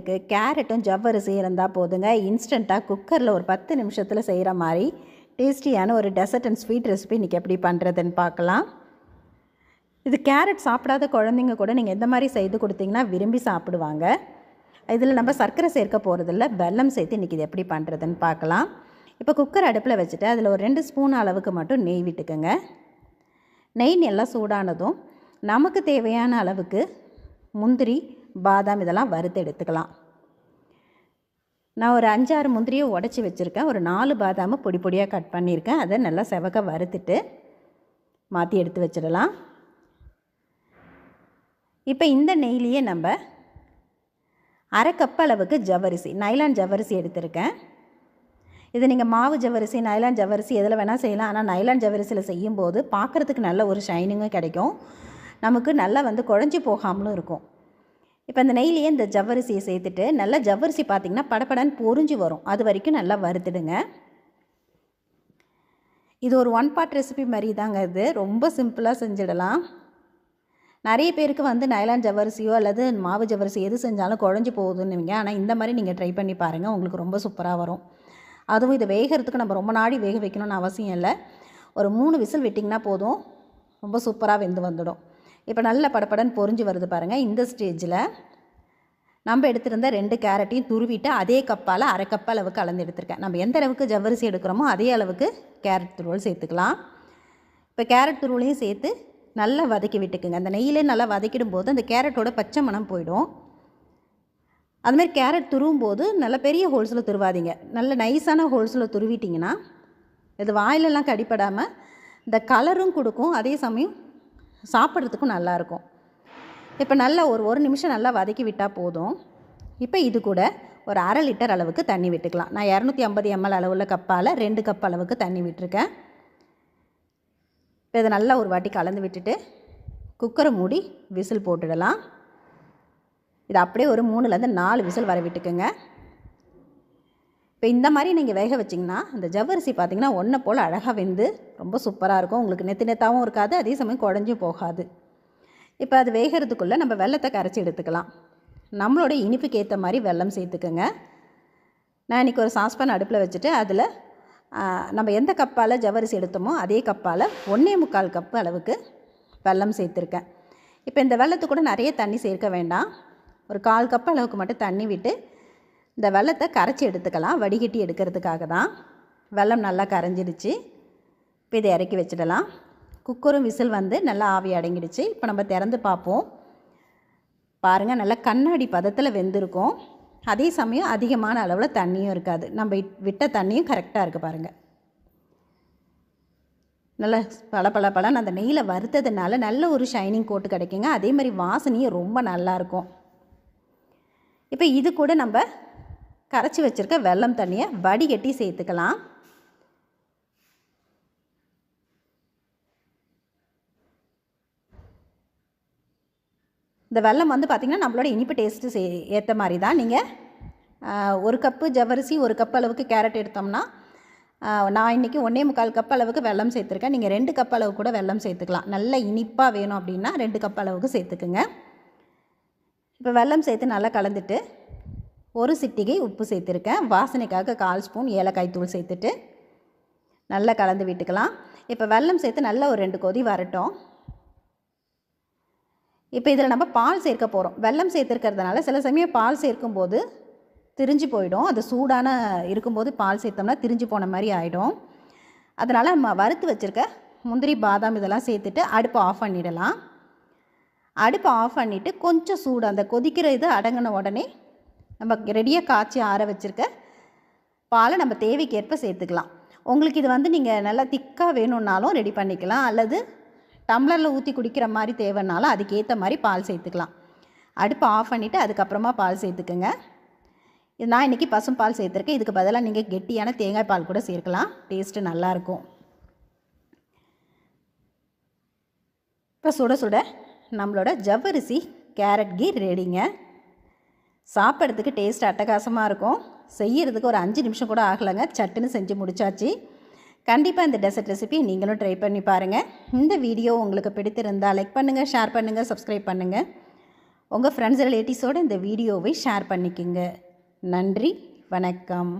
இதுக்கு கேரட்டும் ஜவ்வரிசி இருந்தால் போதுங்க. இன்ஸ்டண்ட்டாக குக்கரில் ஒரு பத்து நிமிஷத்தில் செய்கிற மாதிரி டேஸ்டியான ஒரு டெசர்ட் அண்ட் ஸ்வீட் ரெசிபி இன்றைக்கி எப்படி பண்ணுறதுன்னு பார்க்கலாம் இது கேரட் சாப்பிடாத குழந்தைங்க கூட நீங்கள் எந்த மாதிரி செய்து கொடுத்தீங்கன்னா விரும்பி சாப்பிடுவாங்க. இதில் நம்ம சர்க்கரை சேர்க்க போகிறதில்ல வெல்லம் சேர்த்து இன்றைக்கி இது எப்படி பண்ணுறதுன்னு பார்க்கலாம் இப்போ குக்கர் அடுப்பில் வச்சுட்டு அதில் ஒரு ரெண்டு ஸ்பூன் அளவுக்கு மட்டும் நெய் விட்டுக்கோங்க. நெய் நல்லா சூடானதும் நமக்கு தேவையான அளவுக்கு முந்திரி பாதாம் இதெல்லாம் வறுத்து எடுத்துக்கலாம். நான் ஒரு அஞ்சாறு முந்திரியை உடச்சி வச்சுருக்கேன். ஒரு நாலு பாதாமை பொடி பொடியாக கட் பண்ணியிருக்கேன். அதை நல்லா செவக்க வறுத்துட்டு மாற்றி எடுத்து வச்சிடலாம். இப்போ இந்த நெய்லியே நம்ம அரை கப் அளவுக்கு ஜவ்வரிசி நைலான் ஜவ்வரிசி எடுத்திருக்கேன். இது நீங்கள் மாவு ஜவ்வரிசி நைலான் ஜவ்வரிசி எதில் வேணால் செய்யலாம். ஆனால் நைலான் ஜவ்வரிசியில் செய்யும்போது பார்க்குறதுக்கு நல்ல ஒரு ஷைனிங்கும் கிடைக்கும். நமக்கு நல்லா வந்து குழஞ்சி போகாமலும் இருக்கும். இப்போ இந்த நெய்லேயே இந்த ஜவ்வரிசியை சேர்த்துட்டு நல்லா ஜவ்வரிசி பார்த்திங்கன்னா படப்படன்னு பொறிஞ்சு வரும். அது வரைக்கும் நல்லா வறுத்துடுங்க. இது ஒரு ஒன் பார்ட் ரெசிபி மாதிரி தாங்க இது. ரொம்ப சிம்பிளாக செஞ்சிடலாம். நிறைய பேருக்கு வந்து நைலான் ஜவ்வரிசியோ அல்லது மாவு ஜவ்வரிசி எது செஞ்சாலும் குழஞ்சி போகுதுன்னுவீங்க ஆனால் இந்த மாதிரி நீங்கள் ட்ரை பண்ணி பாருங்கள் உங்களுக்கு ரொம்ப சூப்பராக வரும். அதுவும் இதை வேகிறதுக்கு நம்ம ரொம்ப நாடி வேக வைக்கணும்னு அவசியம் இல்லை. ஒரு மூணு விசில் விட்டிங்கன்னா போதும். ரொம்ப சூப்பராக வெந்து வந்துடும். இப்போ நல்ல படப்படன்னு பொறிஞ்சு வருது பாருங்கள் இந்த ஸ்டேஜில் நம்ம எடுத்திருந்த ரெண்டு கேரட்டையும் துருவிட்டு அதே கப்பால் அரை கப் அளவுக்கு கலந்து எடுத்திருக்கேன். நம்ம எந்த அளவுக்கு ஜவ்வரிசி எடுக்கிறோமோ அதே அளவுக்கு கேரட் துருவல் சேர்த்துக்கலாம். இப்போ கேரட் துருவலையும் சேர்த்து நல்லா வதக்கி விட்டுக்குங்க. அந்த நெய்யிலே நல்லா வதக்கிடும் போது அந்த கேரட்டோட பச்சை மணம் போயிடும். அதுமாதிரி கேரட் துருவும் போது நல்ல பெரிய ஹோல்ஸில் துருவாதீங்க. நல்ல நைஸான ஹோல்ஸில் துருவிட்டிங்கன்னா இது வாயிலெல்லாம் கடிப்படாமல் இந்த கலரும் கொடுக்கும். அதே சமயம் சாப்பிட்றதுக்கும் நல்லாயிருக்கும். இப்போ நல்லா ஒரு ஒரு நிமிஷம் நல்லா வதக்கி விட்டால் போதும். இப்போ இது கூட ஒரு அரை லிட்டர் அளவுக்கு தண்ணி விட்டுக்கலாம். நான் இரநூத்தி ஐம்பது எம்எல் அளவுள்ள கப்பால் ரெண்டு கப் அளவுக்கு தண்ணி விட்டுருக்கேன். இப்போ இதை நல்லா ஒரு வாட்டி கலந்து விட்டுட்டு குக்கரை மூடி விசில் போட்டுடலாம். இது அப்படியே ஒரு மூணுலேருந்து நாலு விசில் வர விட்டுக்குங்க. இப்போ இந்த மாதிரி நீங்கள் வேக வச்சிங்கன்னா அந்த ஜவ்வரிசி பார்த்திங்கன்னா ஒன்றை போல் அழகாக வெந்து ரொம்ப சூப்பராக இருக்கும். உங்களுக்கு நெத்து நெத்தாகவும் இருக்காது அதே சமயம் குழஞ்சும் போகாது. இப்போ அது வேகிறதுக்குள்ளே நம்ம வெள்ளத்தை கரைச்சி எடுத்துக்கலாம். நம்மளோட இனிப்புக்கு ஏற்ற மாதிரி வெல்லம் சேர்த்துக்கோங்க. நான் இன்றைக்கி ஒரு சாஸ்பான் அடுப்பில் வச்சுட்டு அதில் நம்ம எந்த கப்பால் ஜவ்வரிசி எடுத்தோமோ அதே கப்பால் ஒன்றே முக்கால் கப்பு அளவுக்கு வெல்லம் சேர்த்துருக்கேன். இப்போ இந்த வெள்ளத்துக்கூட நிறைய தண்ணி சேர்க்க வேண்டாம். ஒரு கால் கப் அளவுக்கு மட்டும் தண்ணி விட்டு இந்த வெள்ளத்தை கரைச்சி எடுத்துக்கலாம் வடிகட்டி எடுக்கிறதுக்காக தான். வெள்ளம் நல்லா கரைஞ்சிடுச்சு. இப்போ இதை இறக்கி வச்சிடலாம். குக்கரும் விசில் வந்து நல்லா ஆவி அடங்கிடுச்சு. இப்போ நம்ம திறந்து பார்ப்போம். பாருங்கள் நல்லா கண்ணாடி பதத்தில் வெந்திருக்கும். அதே சமயம் அதிகமான அளவில் தண்ணியும் இருக்காது. நம்ம விட்ட தண்ணியும் கரெக்டாக இருக்குது பாருங்கள் நல்ல பல பல பலன்னு அந்த நெய்யில் வறுத்ததுனால நல்ல ஒரு ஷைனிங் கோட்டு கிடைக்குங்க. அதே மாதிரி வாசனையும் ரொம்ப நல்லாயிருக்கும் இப்போ இது கூட நம்ம கரைச்சி வச்சுருக்க வெல்லம் தண்ணியை வடிகட்டி சேர்த்துக்கலாம். இந்த வெல்லம் வந்து பார்த்திங்கன்னா நம்மளோட இனிப்பு டேஸ்ட்டு சே ஏற்ற மாதிரி தான் நீங்கள் ஒரு கப்பு ஜவ்வரிசி ஒரு கப் அளவுக்கு கேரட் எடுத்தோம்னா நான் இன்றைக்கி ஒன்றே முக்கால் கப் அளவுக்கு வெள்ளம் சேர்த்துருக்கேன். நீங்கள் ரெண்டு கப் அளவு கூட வெல்லம் சேர்த்துக்கலாம். நல்ல இனிப்பாக வேணும் அப்படின்னா ரெண்டு கப் அளவுக்கு சேர்த்துக்குங்க. இப்போ வெல்லம் சேர்த்து நல்லா கலந்துட்டு ஒரு சிட்டிகை உப்பு சேர்த்துருக்கேன். வாசனைக்காக கால் ஸ்பூன் ஏலக்காய் தூள் சேர்த்துட்டு நல்லா கலந்து விட்டுக்கலாம். இப்போ வெல்லம் சேர்த்து நல்லா ஒரு ரெண்டு கொதி வரட்டும். இப்போ இதில் நம்ம பால் சேர்க்க போகிறோம் வெல்லம் சேர்த்துருக்கிறதுனால சில சமயம் பால் சேர்க்கும்போது திரிஞ்சு போயிடும். அது சூடான இருக்கும்போது பால் சேர்த்தோம்னா திரிஞ்சு போன மாதிரி ஆகிடும் அதனால் நம்ம வறுத்து வச்சுருக்க முந்திரி பாதாம் இதெல்லாம் சேர்த்துட்டு அடுப்பை ஆஃப் பண்ணிடலாம். அடுப்பை ஆஃப் பண்ணிவிட்டு கொஞ்சம் சூடு அந்த கொதிக்கிற இது அடங்கின உடனே நம்ம ரெடியாக காய்ச்சி ஆற வச்சுருக்க பாலை நம்ம தேவைக்கேற்ப சேர்த்துக்கலாம். உங்களுக்கு இது வந்து நீங்கள் நல்லா திக்காக வேணும்னாலும் ரெடி பண்ணிக்கலாம். அல்லது டம்ளரில் ஊற்றி குடிக்கிற மாதிரி தேவைன்னாலும் அதுக்கேற்ற மாதிரி பால் சேர்த்துக்கலாம். அடுப்பை ஆஃப் பண்ணிவிட்டு அதுக்கப்புறமா பால் சேர்த்துக்குங்க. இது நான் இன்றைக்கி பசும் பால் சேர்த்துருக்கேன். இதுக்கு பதிலாக நீங்கள் கெட்டியான தேங்காய் பால் கூட சேர்க்கலாம். டேஸ்ட்டு நல்லாயிருக்கும் இப்போ சுட சுட நம்மளோட ஜவ்வரிசி கேரட் கீர் ரெடிங்க சாப்பிட்றதுக்கு டேஸ்ட் அட்டகாசமாக இருக்கும். செய்யறதுக்கு ஒரு அஞ்சு நிமிஷம் கூட ஆகலைங்க. சட்டுன்னு செஞ்சு முடிச்சாச்சு. கண்டிப்பாக இந்த டெசர்ட் ரெசிபி நீங்களும் ட்ரை பண்ணி பாருங்கள் இந்த வீடியோ உங்களுக்கு பிடித்திருந்தால் லைக் பண்ணுங்கள் ஷேர் பண்ணுங்கள் சப்ஸ்கிரைப் பண்ணுங்கள் உங்கள் ஃப்ரெண்ட்ஸ் ரிலேட்டிவ்ஸோடு இந்த வீடியோவை ஷேர் பண்ணிக்கோங்க. நன்றி வணக்கம்.